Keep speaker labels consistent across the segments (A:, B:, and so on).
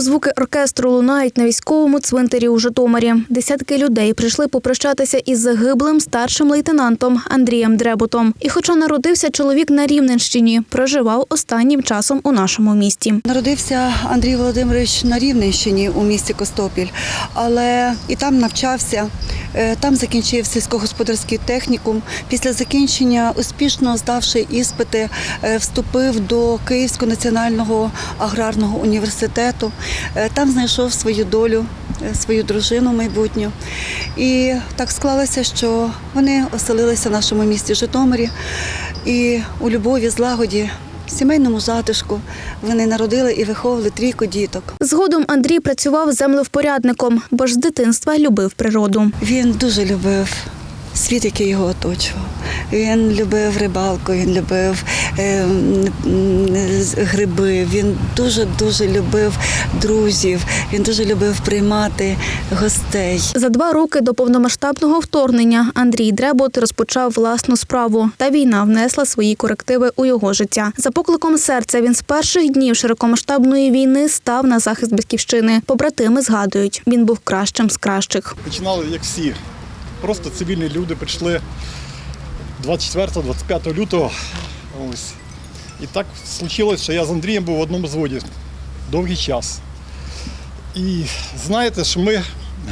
A: звуки оркестру лунають на військовому цвинтарі у Житомирі. Десятки людей прийшли попрощатися із загиблим старшим лейтенантом Андрієм Дребутом. І, хоча народився чоловік на Рівненщині, проживав останнім часом у нашому місті.
B: Народився Андрій Володимирович на Рівненщині у місті Костопіль, але і там навчався. Е, Там закінчив сільськогосподарський технікум. Після закінчення, успішно здавши іспити, е, вступив до Київського національного аграрного університету. Е, Там знайшов свою долю, свою дружину майбутню. І так склалося, що вони оселилися в нашому місті Житомирі. І у любові, злагоді, сімейному затишку вони народили і виховували трійку діток.
A: Згодом Андрій працював землевпорядником, бо ж з дитинства любив природу.
B: Він дуже любив світ, який його оточував. Він любив рибалку, він любив гриби. Він дуже дуже любив друзів. Він дуже любив приймати гостей.
A: За два роки до повномасштабного вторгнення Андрій Дребот розпочав власну справу, та війна внесла свої корективи у його життя. За покликом серця він з перших днів широкомасштабної війни став на захист батьківщини. Побратими згадують, він був кращим з кращих.
C: починали як всі. Просто цивільні люди прийшли 24-25 лютого. Ось. І так случилось, що я з Андрієм був в одному зводі довгий час. І знаєте, що ми,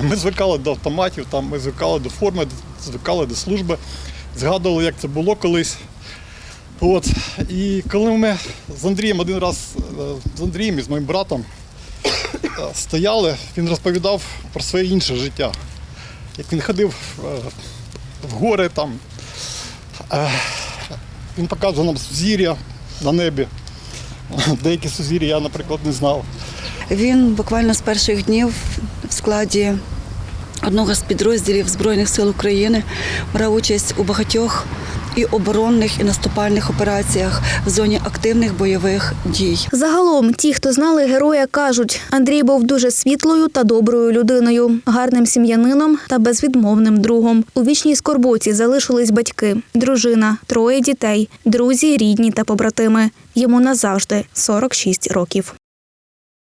C: ми звикали до автоматів, там, ми звикали до форми, звикали до служби, згадували, як це було колись. От. І коли ми з Андрієм один раз е, з Андрієм і з моїм братом е, стояли, він розповідав про своє інше життя. Як він ходив е, в гори там, він показував нам сузір'я на небі. Деякі сузір'я я, наприклад, не знав.
B: Він буквально з перших днів в складі одного з підрозділів Збройних сил України брав участь у багатьох і оборонних, і наступальних операціях в зоні активних бойових дій.
A: Загалом, ті, хто знали героя, кажуть, Андрій був дуже світлою та доброю людиною, гарним сім'янином та безвідмовним другом. У вічній скорботі залишились батьки, дружина, троє дітей, друзі, рідні та побратими. Йому назавжди 46 років.